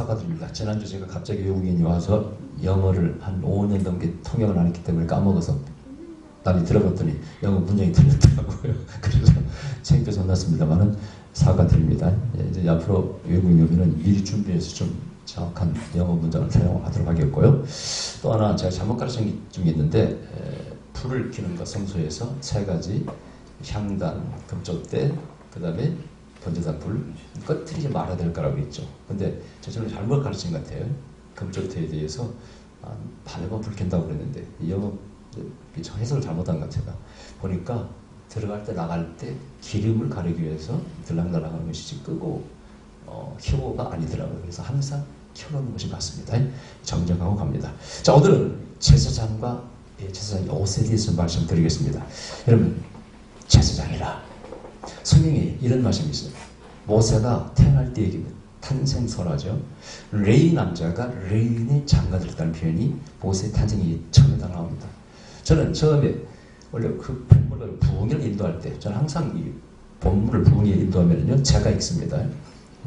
사과드립니다. 지난주 제가 갑자기 외국인이 와서 영어를 한 5년 넘게 통역을 안 했기 때문에 까먹어서 나중에 들어봤더니 영어 문장이 틀렸더라고요. 그래서 창피해서 혼났습니다만은 사과드립니다. 예, 이제 앞으로 외국인 오면은 미리 준비해서 좀 정확한 영어 문장을 사용하도록 하겠고요. 또 하나 제가 잘못 가르친 게 좀 있는데 에, 불을 켜는 것 성소에서 세 가지 향단, 금쪽대, 그 다음에 번제단 불 꺼트리지 말아야 될 거라고 했죠. 근데 저 저는 잘못 가르친 것 같아요. 금쪽대에 대해서 한 반에 번불 켠다고 그랬는데 이저 해석을 잘못한 것 같아요. 보니까 들어갈 때 나갈 때 기름을 가리기 위해서 들락날락 하는 것이지 끄고 어, 켜고가 아니더라고요. 그래서 항상 켜놓는 것이 맞습니다. 정정하고 갑니다. 자 오늘은 제사장과 예, 제사장의 옷에 대해서 말씀드리겠습니다. 여러분 제사장이라 성경에 이런 말씀이 있어요. 모세가 태어날 때 얘기는 탄생설화죠. 레이 남자가 레인의 장가 들었다는 표현이 모세 탄생이 처음에 다 나옵니다. 저는 처음에 원래 그 본문을 부흥을 인도할 때 저는 항상 이 본문을 부흥에 인도하면요 제가 읽습니다.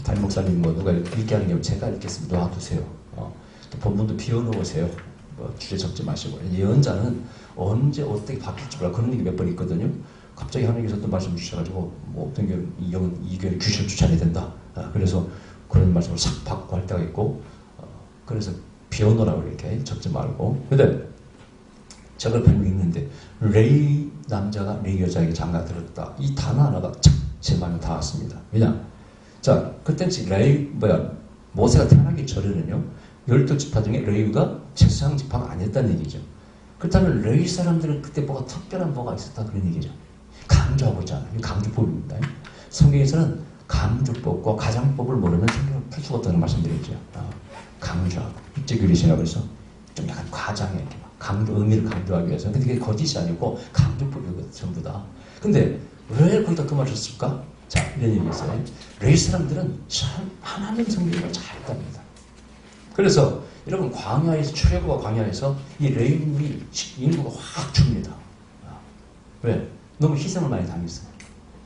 담임 목사님 뭐 누가 읽게 하는 게 제가 읽겠습니다. 놔두세요. 어, 또 본문도 비워놓으세요. 뭐 주제 적지 마시고 예언자는 언제 어떻게 바뀔지 몰라 그런 얘기 몇 번 있거든요. 갑자기 하나님께서 또 말씀 주셔가지고 뭐 어떤 게 이건 이견 귀신 추천이 된다. 아, 그래서 그런 말씀을 싹 받고 할 때가 있고 어, 그래서 비워놓으라고 이렇게 적지 말고 근데 제가 별명 있는데 레이 남자가 레이 여자에게 장가 들었다 이 단어 하나가 착제 마음에 닿았습니다. 왜냐? 자 그때 레이 뭐야 모세가 태어나기 전에는요 열두 지파 중에 레이가 제사장 지파가 아니었다는 얘기죠. 그렇다면 레이 사람들은 그때 뭐가 특별한 뭐가 있었다 그런 얘기죠. 강조하고 있잖아요. 이 강조법입니다. 성경에서는 강조법과 가장법을 모르면 성경을 풀 수가 없다는 말씀드렸죠. 어, 강조하고 입제교리시라고 해서 좀 약간 과장해 강조 의미를 강조하기 위해서 근데 그게 거짓이 아니고 강조법이거든 전부 다. 근데 왜 거기다 그 말을 쓸까? 자 이런 얘기 있어요. 레이 사람들은 참 하나님 성경을 잘 답니다. 그래서 여러분 광야에서 출애굽과 광야에서 이 레이님이 인구가 확 줍니다. 아, 왜? 너무 희생을 많이 당했어요.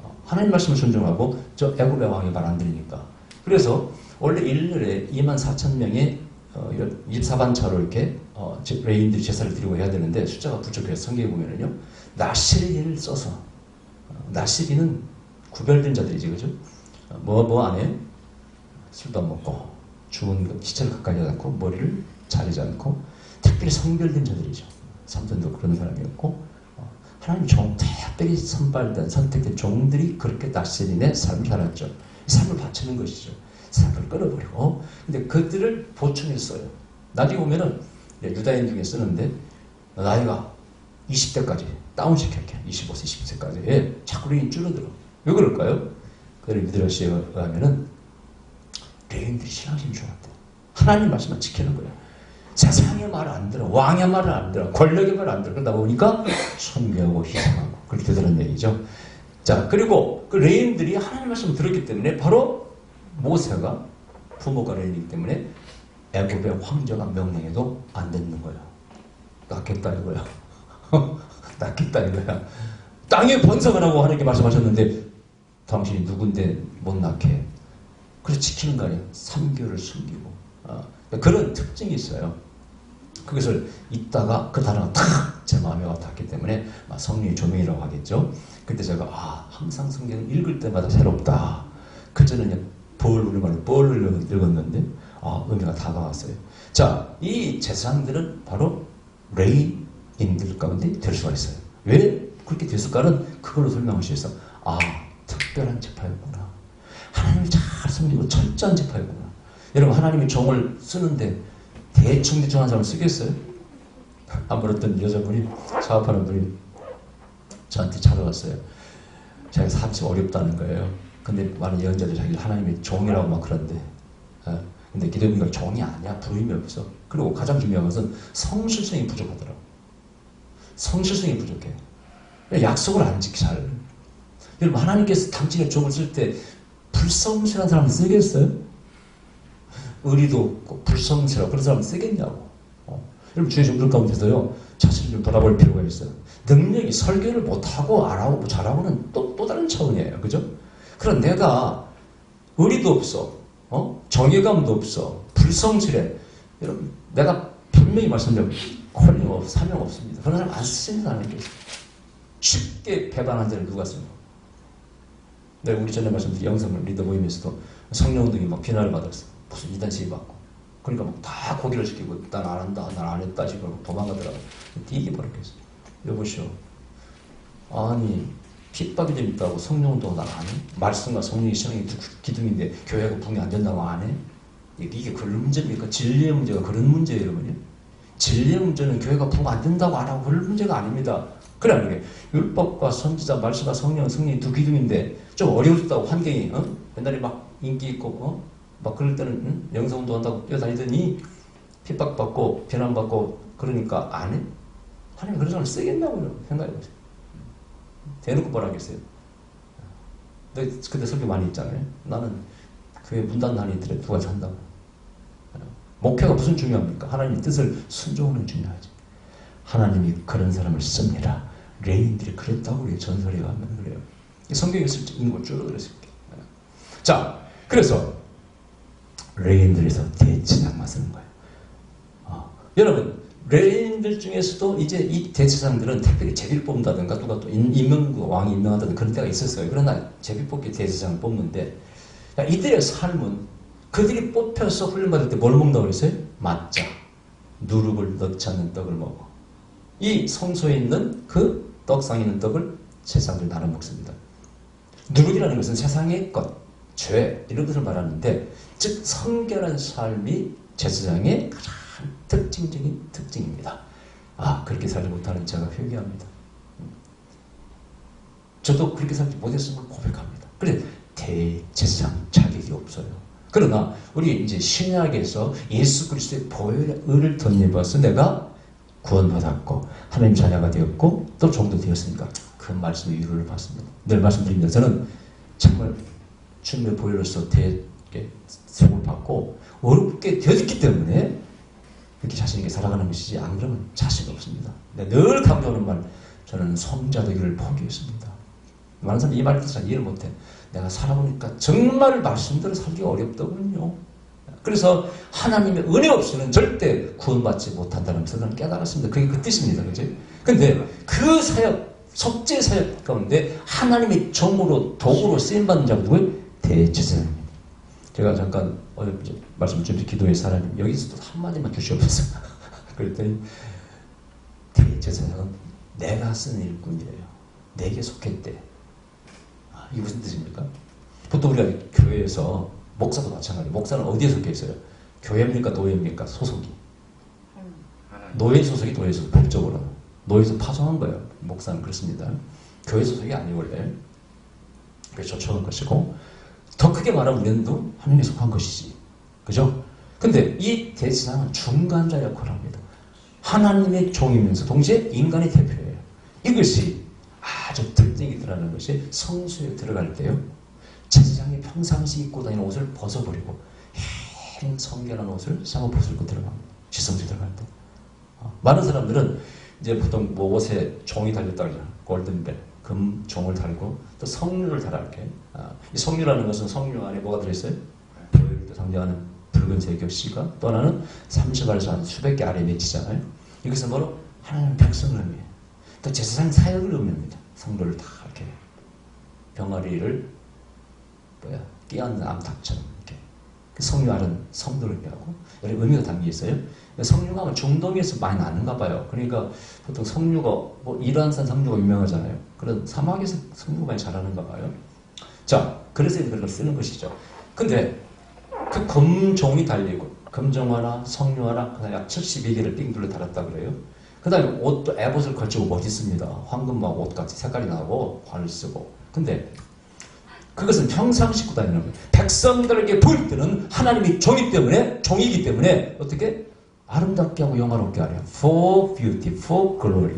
어, 하나님 말씀을 순종하고 저 애굽의 왕이 말안 들으니까. 그래서 원래 일년에 2만 4천 명의 어, 24반차로 이렇게 어, 제- 레인들이 제사를 드리고 해야 되는데 숫자가 부족해서 성경에 보면은요 나시리를 써서 어, 나시리는 구별된 자들이지 그죠? 뭐 뭐 안 해? 술도 안 먹고 죽은 것, 시체를 가까이 하지 않고 머리를 자르지 않고 특별히 성별된 자들이죠. 삼전도 그런 사람이었고 어, 하나님 종 특별히 선발된 선택된 종들이 그렇게 나시린의 삶을 살았죠. 이 삶을 바치는 것이죠. 삶을 끊어버리고 근데 그들을 보충했어요. 나중에 보면은 예, 유다인 중에 쓰는데 나이가 20대까지 다운시켜 이렇게 25세, 20세까지 예, 자꾸 레인 줄어들어. 왜 그럴까요? 그를 미드러시에 의하면은 레인들이 신앙심이 좋았대. 하나님 말씀만 지키는 거야. 세상의 말을 안 들어. 왕의 말을 안 들어. 권력의 말을 안 들어. 그러다 보니까 순교하고 희생하고 그렇게 되더라는 얘기죠. 자, 그리고 그 레인들이 하나님 말씀을 들었기 때문에 바로 모세가 부모가 레인이기 때문에 애굽의 황제가 명령해도 안 듣는 거야. 낳겠다 이거야. 낳겠다 이거야. 땅에 번성을 하고 하나님께 말씀하셨는데 당신이 누군데 못 낳게. 그래서 지키는 거 아니에요. 3개월을 숨기고. 어, 그런 특징이 있어요. 그것을 읽다가 그 단어가 탁 제 마음에 와닿기 때문에 막 성령의 조명이라고 하겠죠. 그때 제가 아 항상 성경을 읽을 때마다 새롭다. 그전에는 볼 우리말로 볼 읽었는데 아 의미가 다가왔어요. 자, 이 제사장들은 바로 레이인들 가운데 될 수가 있어요. 왜 그렇게 됐을까는 그걸로 설명하셔서 아 특별한 제파였구나. 하나님을 잘 섬기고 철저한 제파였구나. 여러분 하나님이 종을 쓰는데 대충 대충 한 사람을 쓰겠어요? 아무 어떤 여자분이 사업하는 분이 저한테 찾아왔어요. 자기 사업이 어렵다는 거예요. 근데 많은 예언자들이 자기 하나님의 종이라고 막 그런데 어, 근데 기도님과 종이 아니야 부름이 없어. 그리고 가장 중요한 것은 성실성이 부족하더라고. 성실성이 부족해. 약속을 안 지키 잘. 여러분 하나님께서 당신의 종을 쓸 때 불성실한 사람 쓰겠어요? 의리도 없고 불성실하고 그런 사람 쓰겠냐고. 어. 여러분 주의 종들 가운데서요 자신을 좀 돌아볼 필요가 있어요. 능력이 설교를 못하고 알아고 뭐 잘하고는 또, 또 다른 차원이에요. 그죠? 그럼 내가 의리도 없어. 어? 정의감도 없어. 불 불성실해. 여러분, 내가 분명히 말씀드려 콜링 없, 사명 없습니다. 그런 사람 안 쓰십니다. 하나님께서. 쉽게 배반한 자를 누가 씁니까? 네, 우리 전에 말씀드린 영성을 리더 모임에서도 성령 등이 막 비난을 받았어. 무슨 이단 시위 받고. 그러니까 막 다 고기를 시키고 난 안 한다, 난 안 했다 지금 도망가더라고. 이게 버렸겠어. 여보시오. 아니 핍박이 좀 있다고 성령도 난안 해? 말씀과 성령이 신앙의 두- 기둥인데 교회가 분이 안 된다고 안 해? 이게, 그런 문제입니까? 진리의 문제가 그런 문제예요, 여러분요. 진리의 문제는 교회가 부가 안 된다고 안 하고 그런 문제가 아닙니다. 그래 안 그래? 율법과 선지자, 말씀과 성령, 성령이 두 기둥인데 좀 어려웠다고 환경이 어? 옛날에 막 인기 있고 어? 막 그럴 때는 응? 영성도 한다고 뛰어다니더니 핍박받고 비난받고 그러니까 안 해? 하나님 그런 사람을 쓰겠냐고요 생각해보세요. 대놓고 뭐라 하겠어요? 너 그때 설교 많이 했잖아요. 나는 교회 문 닫는 한이 있더래 누가 잔다고. 목표가 무슨 중요합니까? 하나님 뜻을 순종하는 게 중요하지. 하나님이 그런 사람을 씁니다. 레인들이 그랬다고 그래요. 전설에 가면 그래요. 이 성경에 있는 걸 줄어들었을게. 자, 그래서 레인들에서 대치장만 쓰는 거예요. 어, 여러분, 레인들 중에서도 이제 이 대제사장들은 특별히 제비를 뽑는다든가 누가 또 임- 임명 왕이 임명한다든가 그런 때가 있었어요. 그러나 제비 뽑기 대제사장을 뽑는데 야, 이들의 삶은 그들이 뽑혀서 훈련받을 때 뭘 먹는다고 그랬어요? 맞자. 누룩을 넣지 않는 떡을 먹어. 이 성소에 있는 그 떡상에 있는 떡을 세상들 나눠 먹습니다. 누룩이라는 것은 세상의 것, 죄 이런 것을 말하는데 즉 성결한 삶이 제사장의 가장 특징적인 특징입니다. 아 그렇게 살지 못하는 제가 회개합니다. 저도 그렇게 살지 못했음을 고백합니다. 그래 대제사장 자격이 없어요. 그러나 우리 이제 신약에서 예수 그리스도의 보혈의 의를 덧입어서 내가 구원받았고 하나님 자녀가 되었고 또 종도 되었으니까 그 말씀의 위로를 받습니다. 늘 말씀드립니다. 저는 정말 주님의 보혈로서 대 세움을 받고 어렵게 되었기 때문에 이렇게 자신 있게 살아가는 것이지 안 그러면 자신 없습니다. 늘 강조하는 말 저는 성자 되기를 포기했습니다. 많은 사람이 이 말을 잘 이해를 못해. 내가 살아보니까 정말 말씀대로 살기가 어렵더군요. 그래서 하나님의 은혜 없이는 절대 구원받지 못한다는 것을 깨달았습니다. 그게 그 뜻입니다. 그죠? 근데 그 사역, 속죄 사역 가운데 하나님의 종으로, 도구로 쓰임받는 자가 누구예요? 대제사장입니다. 제가 잠깐 어제 말씀 좀 기도해서 하나님 여기서도 한마디만 주시옵소서. 그랬더니 대제사장은 내가 쓴 일꾼이래요. 내게 속했대. 아, 이게 무슨 뜻입니까? 보통 우리가 교회에서 목사도 마찬가지. 목사는 어디에 속해 있어요? 교회입니까? 노예입니까? 소속이. 노예 소속이 노예 소속 법적으로 노예에서 파송한 거예요. 목사는 그렇습니다. 교회 소속이 아니고 원래 그래서 초청한 것이고 더 크게 말하면 우리는 또 하나님에 속한 것이지. 그죠? 근데 이 대지상은 중간자 역할을 합니다. 하나님의 종이면서 동시에 인간의 대표예요. 이것이 아주 특징이 드러나는 것이 성수에 들어갈 때요. 제사장이 평상시 입고 다니는 옷을 벗어버리고 행 성결한 옷을 쌍옷 벗을 입고 들어갑니다. 시성수에 들어갈 때. 어, 많은 사람들은 이제 보통 뭐 옷에 종이 달렸다 그러잖아요. 골든벨, 금 종을 달고 또 성류를 이렇게. 아, 이 성류라는 것은 성류 안에 뭐가 들어있어요? 보혈을 상징하는 붉은색 격씨가 또 하나는 30알에서 한 수백 개 아래 맺히잖아요. 이것은 바로 하나님 백성을 의미해요. 또 제사장 사역을 의미합니다. 성도를 다 이렇게 병아리를 뭐야 끼얹는 암탉처럼 이렇게 그 성류알은 성도를 의미하고 여러 의미가 담겨 있어요. 성류가 아마 중동에서 많이 나는가 봐요. 그러니까 보통 성류가 뭐 이란산 성류가 유명하잖아요. 그런 사막에서 많이 자라는가 봐요. 자, 그래서 그런 걸 쓰는 것이죠. 근데 그 금종이 달리고 금종 하나, 성류 하나, 그다음 약 72개를 삥 둘러 달았다 그래요. 그 다음에 옷도 애봇을 걸치고 멋있습니다. 황금막 옷같이 색깔이 나고 관을 쓰고. 근데 그것은 평상시 입고 다니는 거예요. 백성들에게 보일 때는 하나님이 종이 때문에 종이기 때문에 어떻게 아름답게 하고 영화롭게 하래요. For beauty, for glory.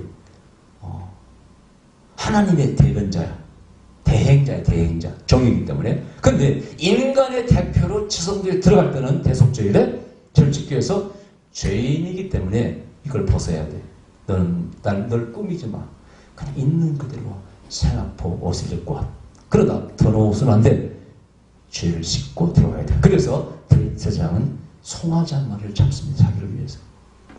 어. 하나님의 대변자야. 대행자야, 대행자. 종이기 때문에. 근데 인간의 대표로 지성도에 들어갈 때는 대속죄일에 위해서 죄인이기 때문에 이걸 벗어야 돼. 너는 날, 꾸미지 마. 그냥 있는 그대로 세나포 옷을 입고 와. 그러다 더러운 옷은 안 돼. 죄를 씻고 들어가야 돼. 그래서 대제장은 마리를 잡습니다. 자기를 위해서.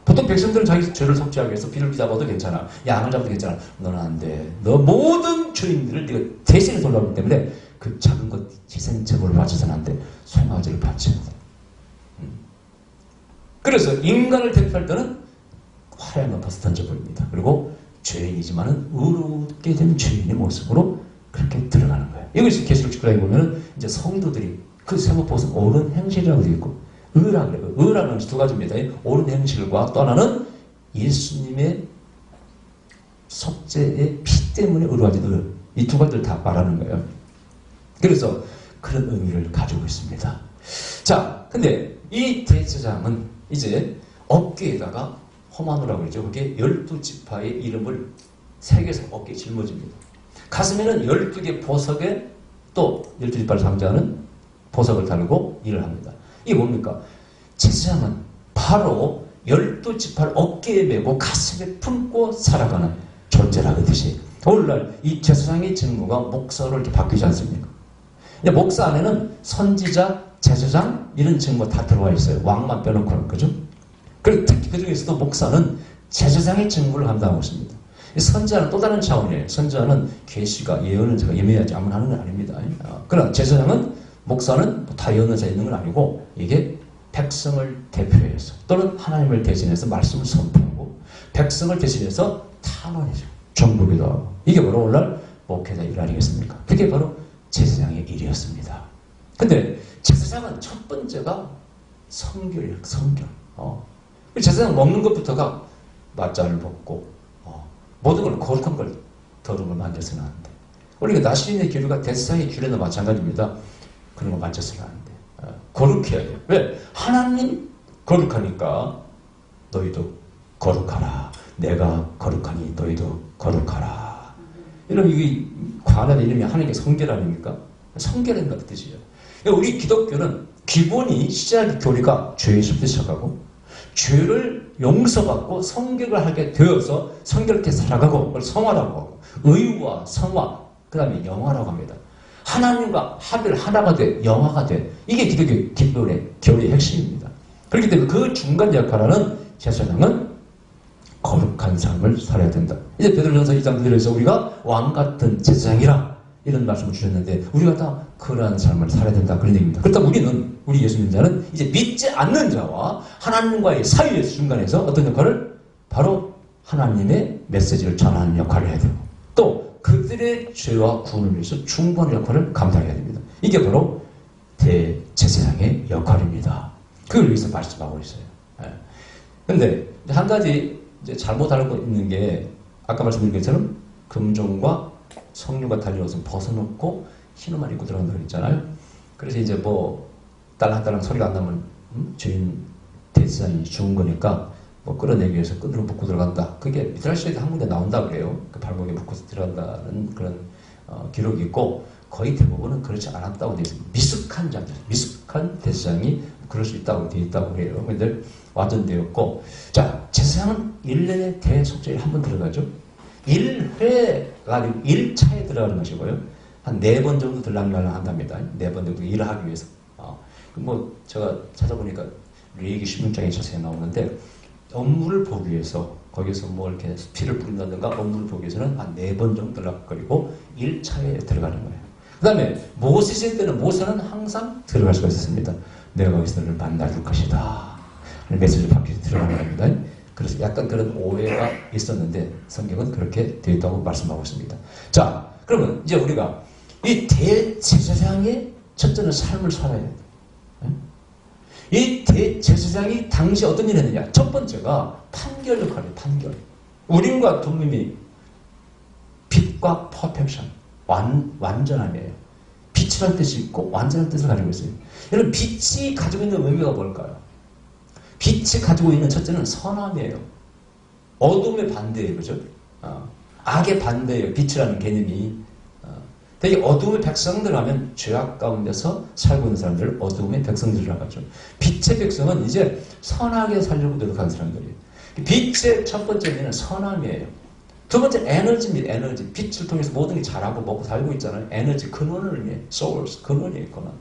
보통 백성들은 자기 죄를 속죄하기 위해서 비를 잡아도 괜찮아. 양을 잡아도 괜찮아. 너는 안 돼. 너 모든 죄인들을 네가 대신에 돌아오기 때문에 그 작은 것 희생 제물을 바쳐서는 안 돼. 송아지를 바쳐야 돼. 음. 그래서 인간을 대표할 때는 화려한 것을 던져 버립니다. 그리고 죄인이지만은 의롭게 된 죄인의 모습으로 그렇게 들어가는 거예요. 이것이 계시록 19장에 보면은 이제 성도들이 그 세모 보면 옳은 행실이라고 되어 있고 의라 그래요. 의라는 것이 두 가지입니다. 옳은 행실과 또 하나는 예수님의 속죄의 피 때문에 의로워진 의. 이두 가지를 다 말하는 거예요. 그래서 그런 의미를 가지고 있습니다. 자, 근데 이 대제장은 이제 어깨에다가 허마노라고 그러죠. 그게 열두 지파의 이름을 새겨서 어깨에 짊어집니다. 가슴에는 열두 개 보석에 또 열두 지파를 상징하는 보석을 달고 일을 합니다. 이게 뭡니까? 제사장은 바로 열두 지파를 어깨에 메고 가슴에 품고 살아가는 존재라 그 뜻이. 오늘날 이 제사장의 직무가 목사로 이렇게 바뀌지 않습니까? 근데 목사 안에는 선지자, 제사장 이런 직무가 다 들어와 있어요. 왕만 빼놓고는 그죠? 그리고 특히 그 중에서도 목사는 제사장의 직무를 감당하고 있습니다. 이 선지자는 또 다른 차원이에요. 선지자는 계시가 예언을 제가 예매하지 아무나 하는 건 아닙니다. 어, 그러나 제사장은 목사는 뭐다 예언을 자 있는 건 아니고 이게 백성을 대표해서 또는 하나님을 대신해서 말씀을 선포하고 백성을 대신해서 탄원해줘. 정복이다. 이게 바로 오늘날 목회자 일 아니겠습니까? 그게 바로 제사장의 일이었습니다. 근데 제사장은 첫 번째가 성결이에요. 성결. 어. 제사장 먹는 것부터가 맞자를 먹고 어. 모든 걸 거룩한 걸 더러운 걸 만져서는 안 돼. 우리가 나시린의 기류가 대사의 규례나 마찬가지입니다. 그런 거 만져서는 안 돼. 어. 거룩해야 돼. 왜? 하나님 거룩하니까 너희도 거룩하라. 내가 거룩하니 너희도 거룩하라. 이런 이게 관할 이름이 하나님의 성결 아닙니까? 성결인 것 뜻이에요. 그러니까 우리 기독교는 기본이 시작 교리가 죄에서부터 시작하고 죄를 용서받고 성결을 하게 되어서 성결케 살아가고 그걸 성화라고 하고 의와 성화 그 다음에 영화라고 합니다. 하나님과 합을 하나가 돼 영화가 돼 이게 기독교 기본의 교리의 핵심입니다. 그렇기 때문에 그 중간 역할하는 제사장은 거룩한 삶을 살아야 된다. 이제 베드로전서 2장 9절에서 우리가 왕 같은 제사장이라 이런 말씀을 주셨는데 우리가 다 그러한 삶을 살아야 된다 그런 얘기입니다. 그렇다면 우리는 우리 예수 님자는 이제 믿지 않는 자와 하나님과의 사이의 중간에서 어떤 역할을 바로 하나님의 메시지를 전하는 역할을 해야 되고 또 그들의 죄와 구원을 위해서 중보하는 역할을 감당해야 됩니다. 이게 바로 대제사장의 역할입니다. 그걸 위해서 말씀하고 있어요. 예. 근데 한 가지 이제 잘못 알고 있는 게 아까 말씀드린 것처럼 금종과 성류가 옷은 벗어놓고 흰 옷만 입고 들어간다고 했잖아요. 그래서 이제 뭐 딸랑딸랑 소리가 안 나면 음? 주인 대사장이 죽은 거니까 뭐 끌어내기 위해서 끈으로 묶고 들어간다. 그게 미드라시에도 한 군데 나온다 그래요. 그 발목에 묶어서 들어간다는 그런 어, 기록이 있고 거의 대부분은 그렇지 않았다고 되어 있습니다. 미숙한 자들, 미숙한 대사장이 그럴 수 있다고 되어 있다고 그래요. 근데 완전되었고 자 제사장은 1년에 대속죄에 한 번 들어가죠. 1회가 아니고 1차에 들어가는 것이고요. 한 네 번 정도 들락날락 한답니다. 네 번 정도 일을 하기 위해서. 어, 뭐 제가 찾아보니까 레이기 16장에 자세히 나오는데 업무를 보기 위해서 거기서 뭐 이렇게 피를 뿌린다든가 업무를 보기 위해서는 한 네 번 정도 들락거리고 1차에 들어가는 거예요. 그 다음에 모세시 때는 모세는 항상 들어갈 수가 있었습니다. 내가 거기서 너를 만나줄 것이다. 받기 위해서 들어가는 겁니다. 그래서 약간 그런 오해가 있었는데 성경은 그렇게 되어 있다고 말씀하고 있습니다. 자, 그러면 이제 우리가 이 대제사장의 첫째는 삶을 살아야. 예? 이 대제사장이 당시 어떤 일을 했느냐? 첫 번째가 판결 역할이에요, 판결. 우림과 둠밈이 빛과 퍼펙션, 완, 완전함이에요. 빛이라는 뜻이 있고 완전한 뜻을 가지고 있어요. 여러분, 빛이 가지고 있는 의미가 뭘까요? 빛이 가지고 있는 첫째는 선함이에요. 어둠의 반대예요, 그죠? 어, 악의 반대예요, 빛이라는 개념이. 어, 되게 어둠의 백성들 하면 죄악 가운데서 살고 있는 사람들을 어둠의 백성들이라고 하죠. 빛의 백성은 이제 선하게 살려고 노력하는 사람들이에요. 빛의 첫 번째 의미는 선함이에요. 두 번째 에너지입니다. 에너지. 빛을 통해서 모든 게 자라고 먹고 살고 있잖아요. 에너지 근원을 의미해. source 근원이에요. 근원.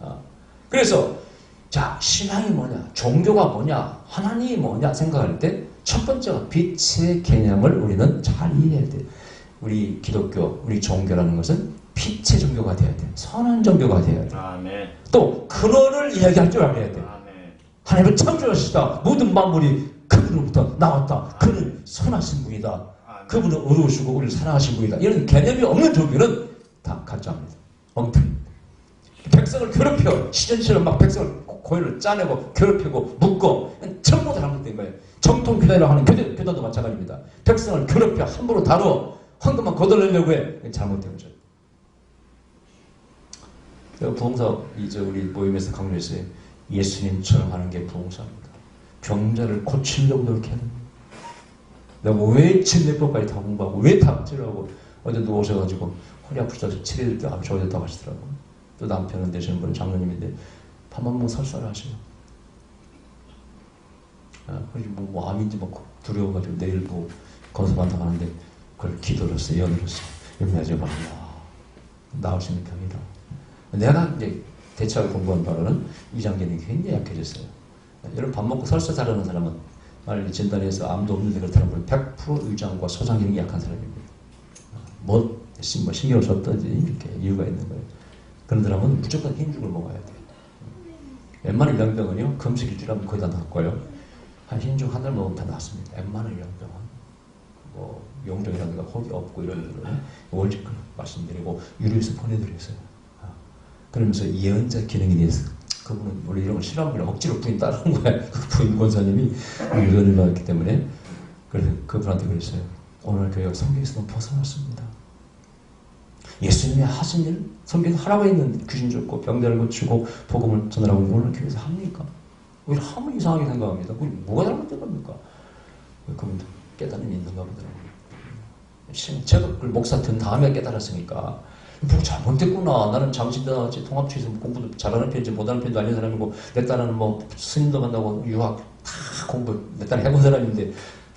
어. 그래서 자, 신앙이 뭐냐, 종교가 뭐냐, 하나님이 뭐냐 생각할 때 첫 번째가 빛의 개념을 우리는 잘 이해해야 돼. 우리 기독교, 우리 종교라는 것은 빛의 종교가 돼야 돼. 선한 종교가 돼야 돼. 아멘. 또 근원을 이야기할 줄 알아야 돼. 아멘. 하나님은 창조하시다. 모든 만물이 그분으로부터 나왔다. 그는 선하신 분이다. 그분은 어려우시고 우리를 사랑하신 분이다. 이런 개념이 없는 종교는 다 가짜입니다. 엉터리. 백성을 괴롭혀. 시전처럼 막 백성을 고- 고열을 짜내고 괴롭히고 묶어. 전부 다 잘못된 거예요. 정통 교회라고 하는 교회, 교단도 마찬가지입니다. 백성을 괴롭혀 함부로 다뤄. 황금만 거덜내려고 해. 잘못된 거죠. 부흥사 이제 우리 모임에서 강조했어요. 예수님처럼 하는 게 부흥사입니다. 병자를 고치려고 됩니다. 내가 왜 진례법까지 다 공부하고 왜 탑질하고 어제 누워셔가지고 허리 아프셔서 7일 때 좋아졌다고 하시더라고요. 또 남편은 되시는 분은 장로님인데 밥만 먹고 설사를 하셔요. 아, 그래서 뭐, 뭐 암인지 뭐 두려워가지고 내일 뭐 건설한다고 하는데 그걸. 연을 했어요. 연매하지 마. 나올 수 있는 병이다. 내가 이제 대체하고 공부한 바로는 위장기능이 굉장히 약해졌어요. 여러분 밥 먹고 설사 자라는 사람은 만약에 진단해서 암도 없는데 그렇다면 100% 위장과 소장 기능이 약한 사람입니다. 뭐, 신- 뭐 신경을 썼든지 이렇게 이유가 있는 거예요. 그런 사람은 무조건 흰죽을 먹어야 돼요. 웬만한 병병은요 금식 일주일 하면 거의 다 낫고요. 한 흰죽 한 달 먹으면 다 낫습니다. 웬만한 병병은 뭐 용종이라든가 혹이 없고 이런 거는 월직 말씀드리고 유료에서 보내드렸어요. 아, 그러면서 예언자 기능에 대해서 그분은 원래 이런 걸 싫어하는 거예요. 억지로 부인 따르는 거예요. 그 부인 권사님이 유언을 받았기 때문에 그래서 그분한테 그랬어요. 오늘 교회가 성경에서 너무 벗어났습니다. 예수님이 하신 일, 성경에서 하라고 했는 귀신 쫓고 병자를 고치고 복음을 전하라고 오늘 교회에서 합니까? 왜 하면 이상하게 생각합니다. 그게 뭐가 잘못된 겁니까? 그분도 깨달음이 있는가 보더라고요. 그걸 목사 된 다음에 깨달았으니까 뭐 잘못됐구나. 나는 장신대나같이 통합치에서 공부도 잘하는 편인지 못하는 편도 아닌 사람이고 내 딸은 뭐 스님도 만나고 유학 다 공부 내딸 해본 사람인데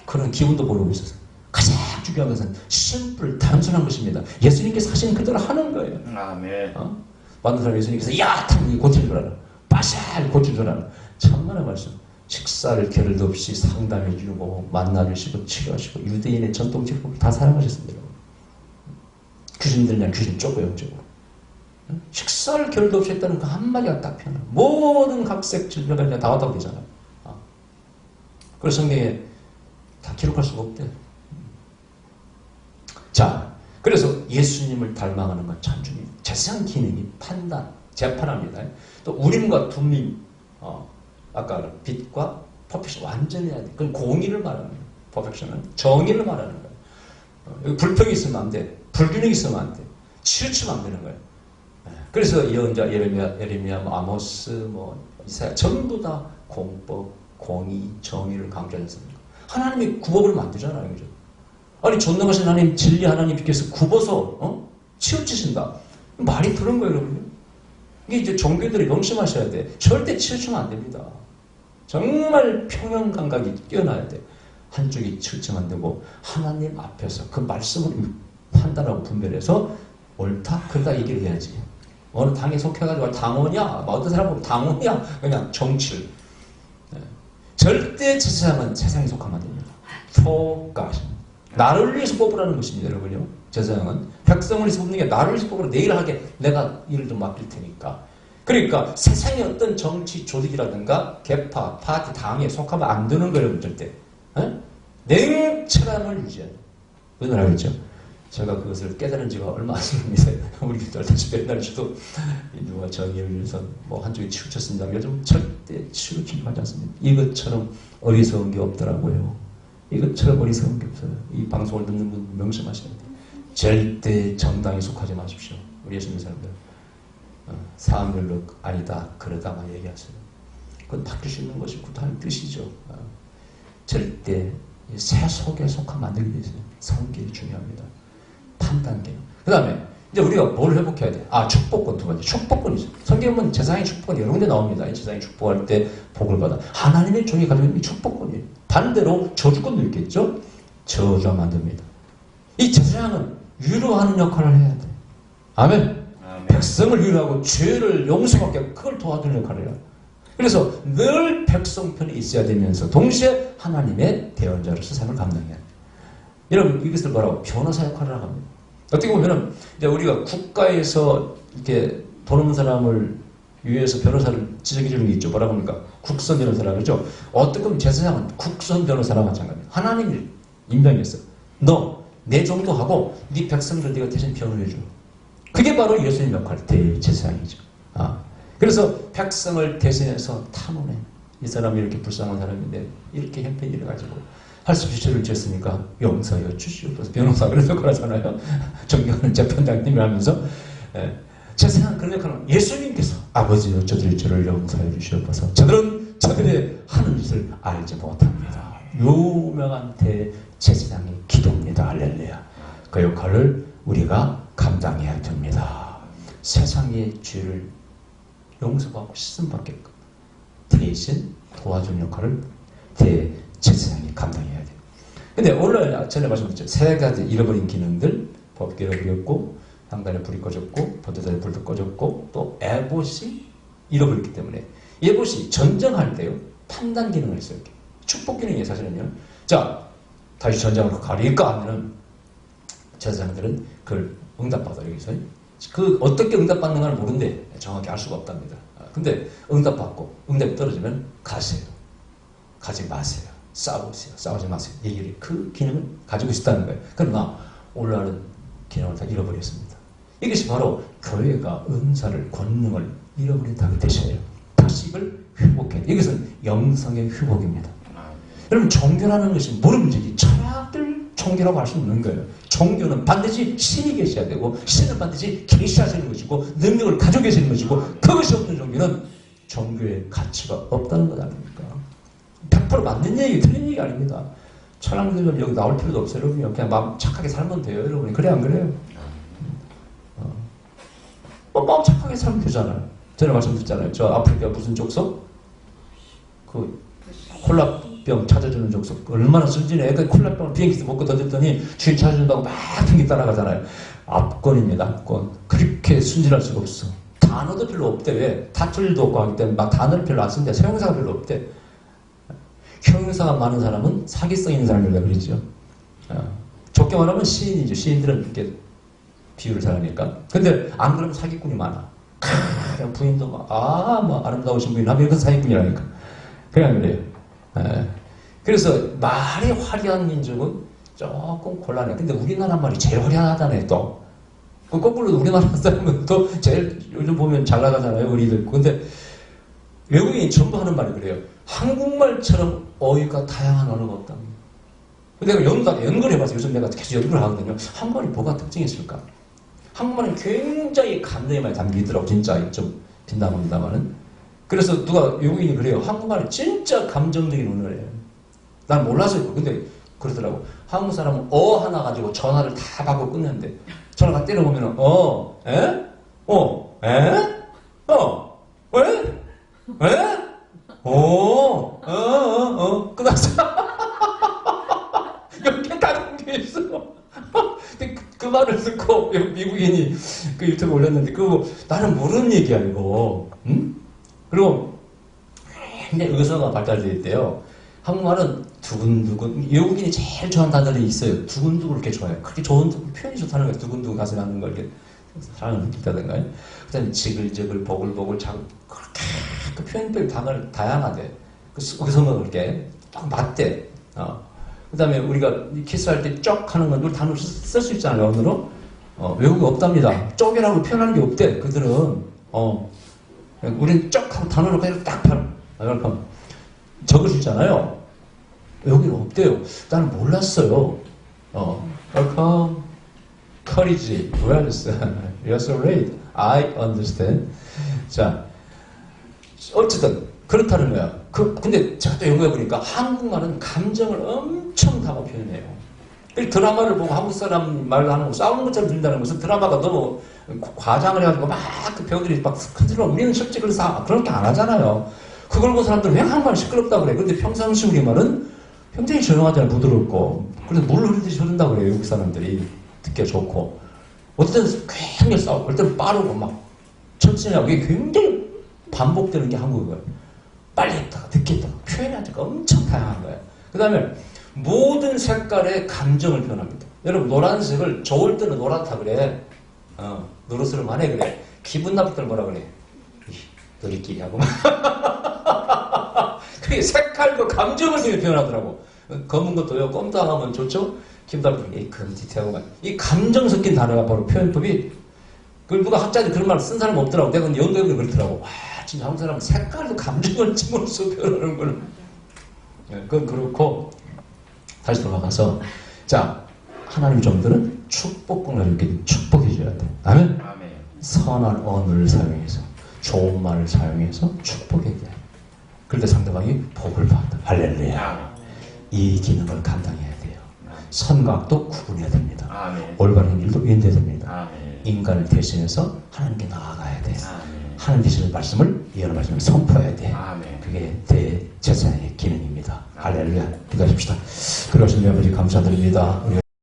그런 기분도 모르고 있었어요. 가장 중요한 것은 심플 단순한 것입니다. 예수님께서 하신 그대로 하는 거예요. 아멘. 어? 만든 사람 예수님께서 야! 탕 고칠 줄 알아. 빠샬 고칠 줄 알아. 천만의 말씀. 식사를 게을도 없이 상담해 주고 만나주시고 치료하시고 유대인의 전통 제품 다 사랑하셨습니다. 여러분. 귀신들 그냥 귀신 쫓고 영적으로. 응? 식사를 게을도 없이 했다는 그 한마디가 딱 표현해. 모든 각색 질병을 그냥 다 왔다고 되잖아요. 어. 그래서 성경에 다 기록할 수가 없대. 자, 그래서 예수님을 닮아가는 건 찬중이 재상 기능이 판단, 재판합니다. 또 우림과 둠림, 어, 아까 빛과 퍼펙션 완전히 해야 돼. 그건 공의를 말하는 거예요. 퍼펙션은 정의를 말하는 거예요. 불평이 있으면 안 돼. 불균형이 있으면 안 돼. 치우치면 안 되는 거예요. 예, 그래서 예언자 예레미야, 예레미야, 뭐 아모스, 뭐 이사야 전부 다 공법, 공의, 정의를 강조했습니다. 하나님이 구법을 만들잖아요, 그죠? 아니 존경하신 하나님, 진리 하나님께서 굽어서 어? 치우치신다. 말이 그런 거예요, 여러분. 이게 이제 종교들이 명심하셔야 돼. 절대 치우치면 안 됩니다. 정말 평형 감각이 뛰어나야 돼. 한쪽이 치우치면 안 되고 하나님 앞에서 그 말씀을 판단하고 분별해서 옳다, 그러다 얘기를 해야지. 어느 당에 속해가지고 당원이야, 뭐 어떤 사람은 당원이야, 그냥 정치를. 네. 절대 제사장은 세상에 속하면 안 됩니다. 초가. 나를 위해서 뽑으라는 것입니다, 여러분요. 제사장은 백성을 위해서 뽑는 게 나를 위해서 뽑으라. 내일 하게 내가 좀 맡길 테니까. 그러니까 세상의 어떤 정치 조직이라든가 개파, 파티, 당에 속하면 안 되는 거예요, 절대. 에? 냉철함을 돼요. 왜 알겠죠? 제가 그것을 깨달은 지가 얼마 안 됐습니다. 우리 알다시피 옛날에 저도 누가 정의를 위해서 뭐 한쪽에 치우쳤습니다. 요즘 절대 치우치지 않습니다. 이것처럼 어리석은 게 없더라고요. 이것처럼 어리석은 게 없어요. 이 방송을 듣는 분 명심하셔야 돼요. 절대 정당에 속하지 마십시오. 우리 예수님 사람들. 어, 사람별로 아니다. 그러다가 얘기하세요. 그건 바뀔 수 있는 것이 구타의 뜻이죠. 어, 절대 새 속에 속하면 안돼 있어요. 성격이 중요합니다. 판단계. 그 다음에 이제 우리가 뭘 회복해야 돼? 아, 축복권 두 번째. 축복권이죠. 성경은 재상의 축복권 여러 군데 나옵니다. 이 재상의 축복할 때 복을 받아. 하나님의 종이 가지고 있는 이 축복권이에요. 반대로 저주권도 있겠죠? 저주하면 안 됩니다. 이 제사장은 위로하는 역할을 해야 돼. 아멘. 아멘. 백성을 위로하고 죄를 용서받게 그걸 도와주는 역할을 해요. 그래서 늘 백성 편에 있어야 되면서 동시에 하나님의 대언자로서 삶을 감당해야 돼요. 여러분 이것을 뭐라고 변호사 역할을 합니다. 어떻게 보면은 이제 우리가 국가에서 이렇게 돈 없는 사람을 위해서 변호사를 지적해 주는 게 있죠. 뭐라고 합니까? 국선 변호사라고 그러죠. 어떻게 보면 제사장은 국선 변호사랑 마찬가지예요. 하나님이 임명했어. 너내 정도하고 네 백성들 네가 대신 변호해 줘. 그게 바로 예수님 역할 대제사장이죠. 아. 그래서 백성을 대신해서 탐험해. 이 사람이 이렇게 불쌍한 사람인데 이렇게 형편이 이래가지고 할수 없이 죄를 지었으니까 용서하여 주시옵소서. 변호사 그런 역할 하잖아요. 존경하는 재판장님이 하면서 예. 제사장 그런 역할은 예수님께서 아버지여 저들의 죄를 용서하여 주시옵소서. 저들은 저들의 하는 짓을 알지 못합니다. 유명한 대제사장의 기도입니다. 할렐루야. 그 역할을 우리가 감당해야 됩니다. 세상의 죄를 용서받고 씻음받게끔 대신 도와주는 역할을 대제사장이 감당해야 돼요. 근데 오늘 전에 말씀드렸죠. 세 가지 잃어버린 기능들, 법계 잃어버렸고, 상단에 불이 꺼졌고, 버드단에 불도 꺼졌고, 또 에봇이 잃어버렸기 때문에 에봇이 전쟁할 때요, 판단 기능을 했어요. 축복 기능이에요, 사실은요. 자, 다시 전쟁을 가리까 하면은 제사장들은 그걸 응답받아 여기서 그 어떻게 응답받는가를 모르는데 정확히 알 수가 없답니다. 아, 근데 응답받고 응답이 떨어지면 가세요. 가지 마세요. 싸우세요. 싸우지 마세요. 얘기를 그 기능을 가지고 있었다는 거예요. 그러나 오늘날은 기능을 다 잃어버렸습니다. 이것이 바로 교회가 은사를 권능을 잃어버린다는 뜻이에요. 다시 이걸 회복해야 돼요. 이것은 영성의 회복입니다. 여러분 종교라는 것이 뭐를 문제지? 종교라고 할 수 없는 거예요. 종교는 반드시 신이 계셔야 되고 신은 반드시 계시하시는 것이고 능력을 가지고 계시는 것이고 그것이 없는 종교는 종교의 가치가 없다는 것 아닙니까? 100% 맞는 얘기, 틀린 얘기 아닙니다. 천황들은 여기 나올 필요도 없어요. 여러분요. 그냥 마음 착하게 살면 돼요. 여러분이. 그래, 안 그래요? 어. 뭐, 마음 착하게 살면 되잖아요. 전에 말씀드렸잖아요. 저 아프리카 무슨 족속? 그, 콜라 병 찾아주는 족속. 얼마나 순진해. 그 콜라병을 비행기에서 먹고 던졌더니 주인 찾아준다고 막 튕기 따라가잖아요. 압권입니다, 압권. 그렇게 순진할 수가 없어. 단어도 별로 없대. 왜? 다툴 일도 없고 하기 때문에 막 단어를 별로 안 쓴대. 사용사가 별로 없대. 형용사가 많은 사람은 사기성 있는 사람이라고 그러죠. 어. 좋게 말하면 시인이죠. 시인들은 이렇게 비유를 잘하니까. 근데 안 그러면 사기꾼이 많아. 크, 부인도 막, 아, 뭐 아름다우신 부인 하면 이건 사기꾼이라니까. 그냥 그래요. 예. 그래서 말이 화려한 민족은 조금 곤란해. 근데 우리나라 말이 제일 화려하다네, 또. 그 거꾸로 우리나라 사람은 또 제일 요즘 보면 잘 나가잖아요, 우리들. 근데 외국인이 전부 하는 말이 그래요. 한국말처럼 어휘가 다양한 언어가. 근데 내가 연구, 연구를 해봐서 요즘 내가 계속 연구를 하거든요. 한국말이 뭐가 특징이 있을까? 한국말은 굉장히 감정이 많이 담겨 있더라고, 진짜. 좀 빈담합니다만은. 그래서 누가 외국인이 그래요. 한국말이 진짜 감정적인 언어래요. 난 몰라서, 근데 그러더라고. 한국 사람은 어 하나 가지고 전화를 다 받고 끝냈는데, 전화 가 때려보면, 어, 에? 어, 에? 어, 왜? 왜? 오, 어, 어, 어, 끝났어. 이렇게 다른 게 있어. 근데 그, 그 말을 듣고 미국인이 그 유튜브 올렸는데 그거 나는 모르는 얘기야 이거. 응? 그리고 굉장히 의사가 발달되어 있대요. 한국말은 두근두근 외국인이 제일 좋아하는 단어들이 있어요. 두근두근 이렇게 좋아해요. 그렇게 좋은 표현이 좋다는 거예요. 두근두근 가슴에 하는 걸 이렇게 사랑을 느낀다든가. 그다음에 지글지글 보글보글 자꾸 그렇게 그 표현별 단어를 다양하대. 그 성어가 그렇게 딱 맞대. 어. 그다음에 우리가 키스할 때쪽 하는 건 우리 단어 쓸 수 있잖아요. 언어로. 어, 외국이 없답니다. 쪽이라고 표현하는 게 없대. 그들은 어. 우리는 쪽 하고 단어로 그냥 딱 펴. 이렇게 수 있잖아요. 여기는 없대요. 나는 몰랐어요. 어. Welcome. Courage. Is You're so late. I understand. 자, 어쨌든 그렇다는 거야. 그, 근데 제가 또 연구해 보니까 한국말은 감정을 엄청 담아 표현해요. 그 드라마를 보고 한국 사람 말을 하는 거 싸우는 것처럼 들린다는 것은 드라마가 너무 과장을 해가지고 막 그 배우들이 막 흔들어 우리는 실제 그래서 아, 그렇게 안 하잖아요. 그걸 보고 사람들은 왜 한국말 시끄럽다 그래. 근데 평상시 우리말은 굉장히 조용하잖아요. 부드럽고. 그래서 물 흐르듯이 흐른다 그래요. 외국 사람들이. 듣기가 좋고. 때는 굉장히 싸우고, 때는 빠르고 막 천천히 하고 이게 굉장히 반복되는 게 한국어예요. 빨리 했다가 늦게 했다가 표현하는 게 엄청 다양한 거예요. 그 다음에 모든 색깔의 감정을 표현합니다. 여러분 노란색을 좋을 때는 노랗다 그래. 어, 노릇스름하네 그래. 기분 나쁠 때는 뭐라 그래. 이, 너희끼리 하고 그게 색깔과 감정을 되게 표현하더라고. 어, 검은 것도요, 껌당하면 좋죠? 김달분, 이 금티티하고 막. 이 감정 섞인 단어가 바로 표현법이, 그걸 누가 학자들이 그런 말 쓴 사람 없더라고. 내가 연구해보니 그렇더라고. 와, 진짜 한국 사람은 색깔로 감정을 집어넣어서 표현하는 거는. 예, 그건 그렇고, 다시 돌아가서, 자, 하나님 종들은 축복을 이렇게 축복해 줘야 돼. 아멘? 아멘. 선한 언어를 사용해서 좋은 말을 사용해서 축복해야 돼. 그럴 때 상대방이 복을 받다. 할렐루야. 이 기능을 감당해야 돼요. 선각도 구분해야 됩니다. 아멘. 올바른 일도 인내야 됩니다. 아멘. 인간을 대신해서 하나님께 나아가야 돼. 아멘. 하나님 대신의 말씀을 예언의 말씀을 선포해야 돼. 아멘. 그게 대제사장의 기능입니다. 할렐루야. 기도하십시다. 그러신 아버지 감사드립니다.